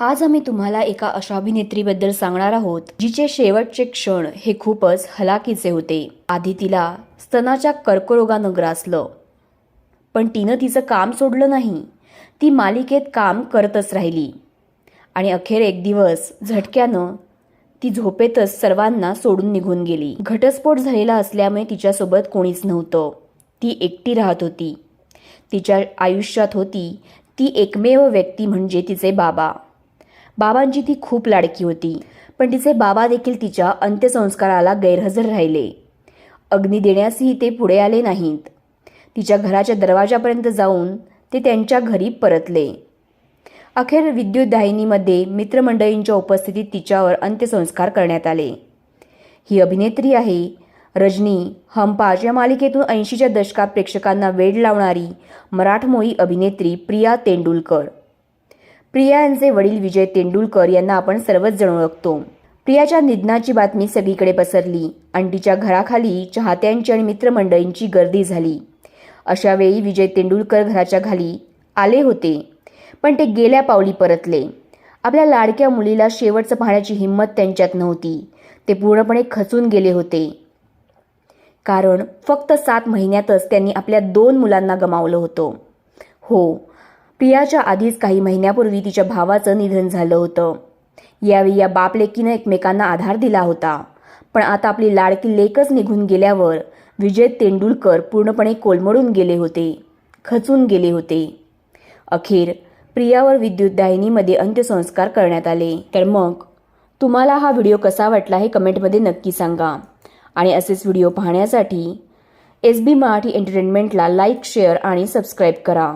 आज आम्ही तुम्हाला एका अशा अभिनेत्रीबद्दल सांगणार आहोत जिचे शेवटचे क्षण हे खूपच हलाखीचे होते. आधी तिला स्तनाच्या कर्करोगानं ग्रासलं. पण तिनं तिचं काम सोडलं नाही. ती मालिकेत काम करतच राहिली. आणि अखेर एक दिवस झटक्यानं ती झोपेतच सर्वांना सोडून निघून गेली. घटस्फोट झालेला असल्यामुळे तिच्यासोबत कोणीच नव्हतं. ती एकटी राहत होती. तिच्या आयुष्यात होती. ती एकमेव व्यक्ती म्हणजे तिचे बाबा. बाबांची ती खूप लाडकी होती. पण तिचे बाबा देखील तिच्या अंत्यसंस्काराला गैरहजर राहिले. अग्नी देण्यासही ते पुढे आले नाहीत. तिच्या घराच्या दरवाजापर्यंत जाऊन ते त्यांच्या घरी परतले. अखेर विद्युत दाहिनीमध्ये मित्रमंडळींच्या उपस्थितीत तिच्यावर अंत्यसंस्कार करण्यात आले. ही अभिनेत्री आहे. रजनी हमपाज या मालिकेतून ऐंशीच्या दशकात प्रेक्षकांना वेड लावणारी मराठमोळी अभिनेत्री प्रिया तेंडुलकर. प्रिया यांचे वडील विजय तेंडुलकर यांना आपण सर्वच जण ओळखतो. प्रियाच्या निधनाची बातमी सगळीकडे पसरली. आणि घराखाली चाहत्यांची आणि मित्रमंडळींची गर्दी झाली. अशावेळी विजय तेंडुलकर घराच्या खाली आले होते. पण ते गेल्या पावली परतले. आपल्या लाडक्या मुलीला शेवटचं पाहण्याची हिंमत त्यांच्यात नव्हती. ते पूर्णपणे खचून गेले होते. कारण फक्त सात महिन्यातच त्यांनी आपल्या दोन मुलांना गमावलं होतं. हो प्रियाच्या आधीच काही महिन्यापूर्वी तिच्या भावाचं निधन झालं होतं. यावेळी या बापलेकीनं एकमेकांना आधार दिला होता. पण आता आपली लाडकी लेकच निघून गेल्यावर विजय तेंडुलकर पूर्णपणे कोलमडून गेले होते खचून गेले होते. अखेर प्रियावर विद्युतदायिनीमध्ये अंत्यसंस्कार करण्यात आले. तर मग तुम्हाला हा व्हिडिओ कसा वाटला हे कमेंटमध्ये नक्की सांगा. आणि असेच व्हिडिओ पाहण्यासाठी एस बी मराठी एंटरटेनमेंटला लाईक शेअर आणि सबस्क्राईब करा.